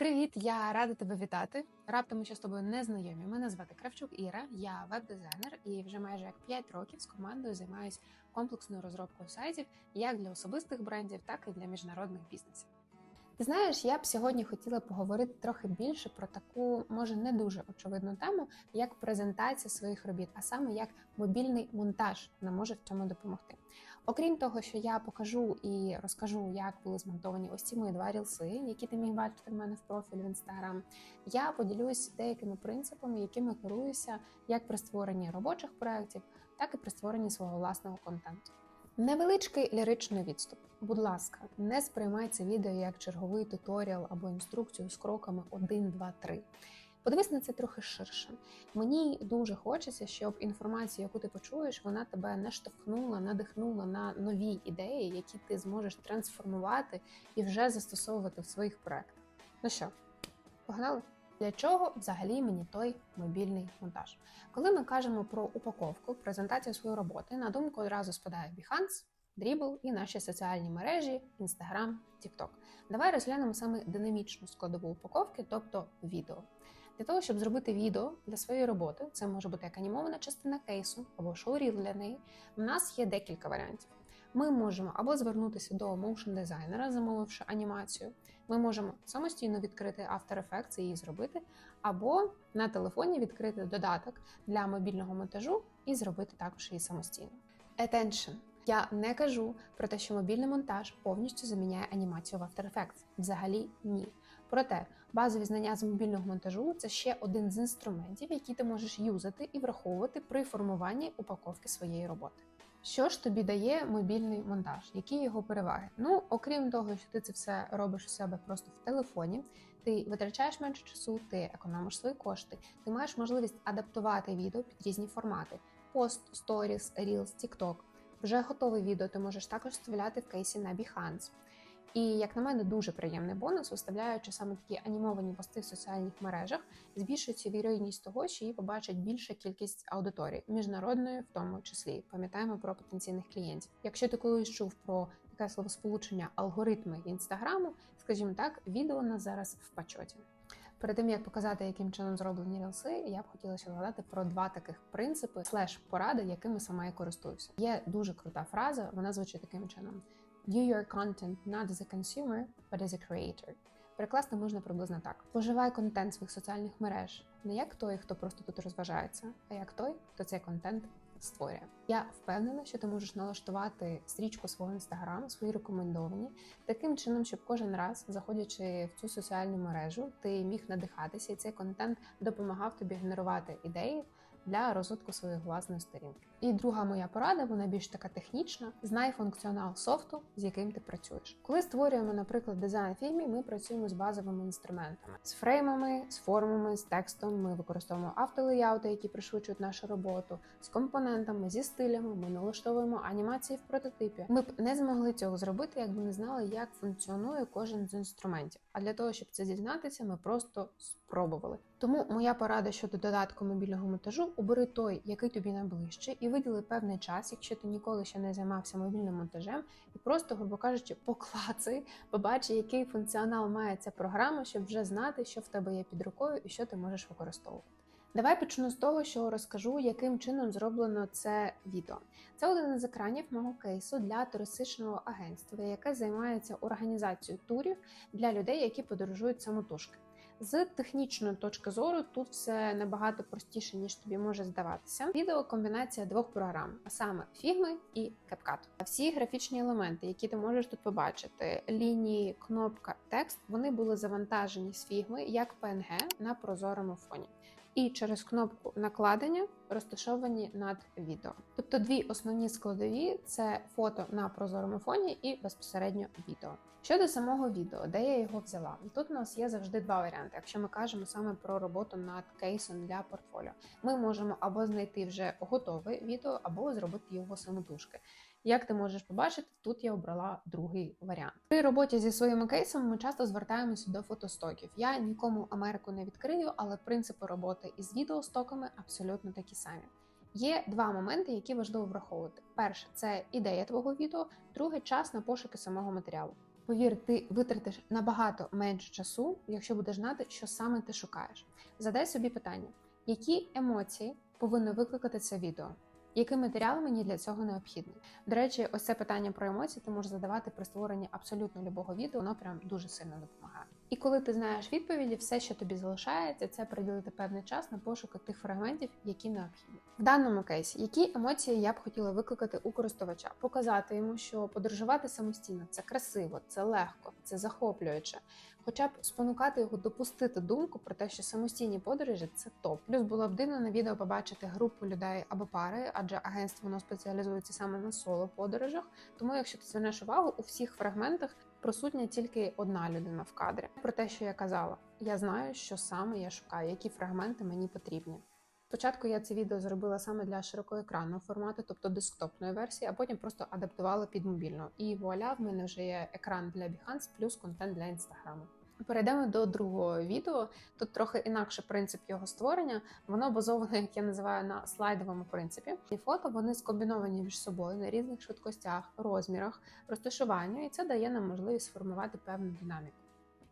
Привіт, я рада тебе вітати. Раптом ми ще з тобою не знайомі. Мене звати Кравчук Іра, я веб-дизайнер і вже майже як 5 років з командою займаюся комплексною розробкою сайтів як для особистих брендів, так і для міжнародних бізнесів. Ти знаєш, я б сьогодні хотіла поговорити трохи більше про таку, може не дуже очевидну тему, як презентація своїх робіт, а саме як мобільний монтаж нам може в цьому допомогти. Окрім того, що я покажу і розкажу, як були змонтовані ось ці мої два рілси, які ти міг бачити в мене в профілі в інстаграм. Я поділюсь деякими принципами, якими керуюся як при створенні робочих проєктів, так і при створенні свого власного контенту. Невеличкий ліричний відступ. Будь ласка, не сприймай це відео як черговий туторіал або інструкцію з кроками 1, 2, 3. Подивись на це трохи ширше. Мені дуже хочеться, щоб інформація, яку ти почуєш, вона тебе наштовхнула, надихнула на нові ідеї, які ти зможеш трансформувати і вже застосовувати в своїх проектах. Ну що, погнали? Для чого взагалі мені той мобільний монтаж? Коли ми кажемо про упаковку, презентацію своєї роботи, на думку одразу спадає Behance, Dribble і наші соціальні мережі Instagram, TikTok. Давай розглянемо саме динамічну складову упаковки, тобто відео. Для того, щоб зробити відео для своєї роботи, це може бути як анімована частина кейсу або шоуріл для неї. У нас є декілька варіантів. Ми можемо або звернутися до моушн дизайнера, замовивши анімацію. Ми можемо самостійно відкрити After Effects і її зробити, або на телефоні відкрити додаток для мобільного монтажу і зробити також її самостійно. Attention! Я не кажу про те, що мобільний монтаж повністю заміняє анімацію в After Effects. Взагалі ні. Проте базові знання з мобільного монтажу це ще один з інструментів, які ти можеш юзати і враховувати при формуванні упаковки своєї роботи. Що ж тобі дає мобільний монтаж? Які його переваги? Ну, окрім того, що ти це все робиш у себе просто в телефоні, ти витрачаєш менше часу, ти економиш свої кошти, ти маєш можливість адаптувати відео під різні формати: пост, сторіс, Reels, TikTok. Вже готове відео ти можеш також вставляти в кейсі на Behance. І, як на мене, дуже приємний бонус, виставляючи саме такі анімовані пости в соціальних мережах, збільшується вірогідність того, що її побачить більша кількість аудиторії, міжнародної в тому числі. Пам'ятаємо про потенційних клієнтів. Якщо ти колись чув про таке словосполучення алгоритми інстаграму, скажімо так, відео у нас зараз в пачоті. Перед тим як показати, яким чином зроблені рілси, я б хотіла ще згадати про два таких принципи слеш поради, якими сама я користуюся. Є дуже крута фраза, вона звучить таким чином: View your content not as a consumer, but as a creator. Перекласти можна приблизно так: споживай контент своїх соціальних мереж не як той, хто просто тут розважається, а як той, хто цей контент створює. Я впевнена, що ти можеш налаштувати стрічку свого інстаграму, свої рекомендовані, таким чином, щоб кожен раз, заходячи в цю соціальну мережу, ти міг надихатися, і цей контент допомагав тобі генерувати ідеї для розвитку своєї власної сторінки. І друга моя порада, вона більш така технічна. Знай функціонал софту, з яким ти працюєш. Коли створюємо, наприклад, дизайн фільмі, ми працюємо з базовими інструментами, з фреймами, з формами, з текстом. Ми використовуємо автолеяути, які пришвидшують нашу роботу, з компонентами, зі стилями. Ми налаштовуємо анімації в прототипі. Ми б не змогли цього зробити, якби не знали, як функціонує кожен з інструментів. А для того, щоб це дізнатися, ми просто спробували. Тому моя порада щодо додатку мобільного монтажу обери той, який тобі найближче, і виділи певний час, якщо ти ніколи ще не займався мобільним монтажем, і просто, грубо кажучи, поклацай, побачи, який функціонал має ця програма, щоб вже знати, що в тебе є під рукою і що ти можеш використовувати. Давай почну з того, що розкажу, яким чином зроблено це відео. Це один із екранів мого кейсу для туристичного агентства, яке займається організацією турів для людей, які подорожують самотужки. З технічної точки зору тут все набагато простіше, ніж тобі може здаватися. Відео комбінація двох програм, а саме Figma і CapCut. Всі графічні елементи, які ти можеш тут побачити, лінії, кнопка, текст, вони були завантажені з Figma як PNG на прозорому фоні. І через кнопку накладення розташовані над відео. Тобто дві основні складові це фото на прозорому фоні і безпосередньо відео. Щодо самого відео, де я його взяла, тут у нас є завжди два варіанти. Якщо ми кажемо саме про роботу над кейсом для портфоліо, ми можемо або знайти вже готове відео, або зробити його самотужки. Як ти можеш побачити, тут я обрала другий варіант. При роботі зі своїми кейсами ми часто звертаємося до фотостоків. Я нікому Америку не відкрию, але принципи роботи із відеостоками абсолютно такі самі. Є два моменти, які важливо враховувати. Перше це ідея твого відео, друге час на пошуки самого матеріалу. Повір, ти витратиш набагато менше часу, якщо будеш знати, що саме ти шукаєш. Задай собі питання, які емоції повинно викликати це відео? Який матеріал мені для цього необхідний? До речі, ось це питання про емоції ти можеш задавати при створенні абсолютно любого відео, воно прям дуже сильно допомагає. І коли ти знаєш відповіді, все, що тобі залишається, це приділити певний час на пошуки тих фрагментів, які необхідні. В даному кейсі, які емоції я б хотіла викликати у користувача, показати йому, що подорожувати самостійно це красиво, це легко, це захоплююче. Хоча б спонукати його допустити думку про те, що самостійні подорожі це топ. Плюс було б дивно на відео побачити групу людей або пари, адже агентство воно спеціалізується саме на соло подорожах. Тому, якщо ти звернеш увагу, у всіх фрагментах присутня тільки одна людина в кадрі. Про те, що я казала, я знаю, що саме я шукаю, які фрагменти мені потрібні. Спочатку я це відео зробила саме для широкоекранного формату, тобто десктопної версії, а потім просто адаптувала під мобільну. І вуаля, в мене вже є екран для Behance плюс контент для інстаграму. Перейдемо до другого відео. Тут трохи інакше принцип його створення. Воно базоване, як я називаю, на слайдовому принципі. І фото вони скомбіновані між собою на різних швидкостях, розмірах, розташуванню, і це дає нам можливість сформувати певну динаміку.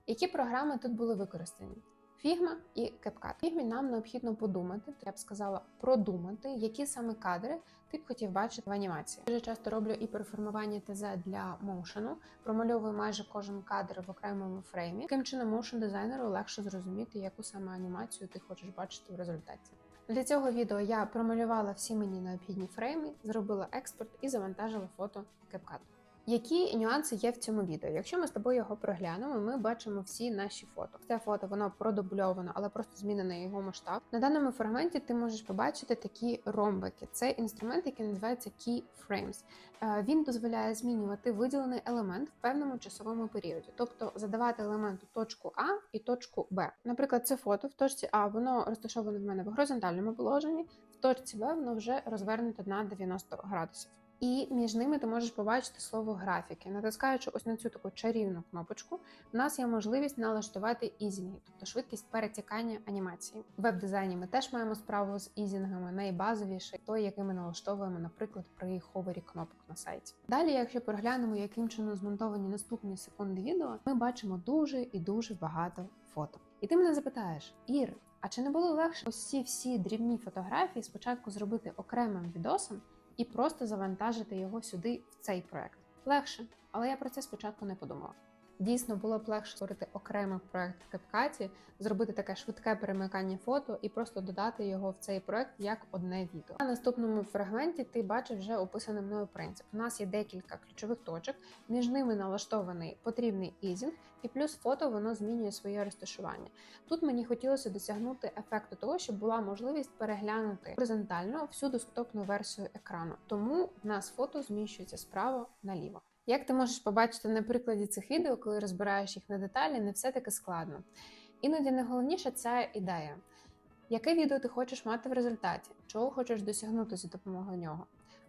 Які програми тут були використані? Figma і. В Figma нам необхідно подумати, я б сказала, продумати, які саме кадри ти б хотів бачити в анімації. Дуже часто роблю і переформування ТЗ для моушену, промальовую майже кожен кадр в окремому фреймі. Таким чином, моушен дизайнеру легше зрозуміти, яку саме анімацію ти хочеш бачити в результаті. Для цього відео я промалювала всі мені необхідні фрейми, зробила експорт і завантажила фото CapCut. Які нюанси є в цьому відео? Якщо ми з тобою його проглянемо, ми бачимо всі наші фото. Це фото воно продубльовано, але просто змінений його масштаб. На даному фрагменті ти можеш побачити такі ромбики. Це інструмент, який називається Keyframes. Е, Він дозволяє змінювати виділений елемент в певному часовому періоді, тобто задавати елементу точку А і точку Б. Наприклад, це фото в точці А воно розташоване в мене в горизонтальному положенні, в точці Б воно вже розвернуто на 90 градусів. І між ними ти можеш побачити слово графіки. Натискаючи ось на цю таку чарівну кнопочку, в нас є можливість налаштувати ізінги, тобто швидкість перетікання анімації. В веб-дизайні ми теж маємо справу з ізінгами, найбазовіший той, який ми налаштовуємо, наприклад, при ховері кнопок на сайті. Далі, якщо переглянемо, яким чином змонтовані наступні секунди відео, ми бачимо дуже і дуже багато фото. І ти мене запитаєш, Ір, а чи не було легше ці всі дрібні фотографії спочатку зробити окремим відосом? І просто завантажити його сюди в цей проект. Легше, але я про це спочатку не подумала. Дійсно було б легше створити окремий проект в CapCut, зробити таке швидке перемикання фото і просто додати його в цей проект як одне відео. На наступному фрагменті ти бачиш вже описаний мною принцип. У нас є декілька ключових точок, між ними налаштований потрібний ізінг, і плюс фото воно змінює своє розташування. Тут мені хотілося досягнути ефекту того, щоб була можливість переглянути горизонтально всю десктопну версію екрану. Тому в нас фото зміщується справа наліво. Як ти можеш побачити на прикладі цих відео, коли розбираєш їх на деталі, не все таки складно. Іноді найголовніше це ідея. Яке відео ти хочеш мати в результаті, чого хочеш досягнути за допомогою нього?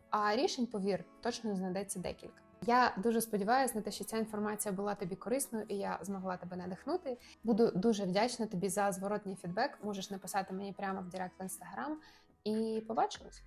А рішень, повір, точно знайдеться декілька. Я дуже сподіваюся на те, що ця інформація була тобі корисною і я змогла тебе надихнути. Буду дуже вдячна тобі за зворотній фідбек. Можеш написати мені прямо в Директ в інстаграм і побачимось.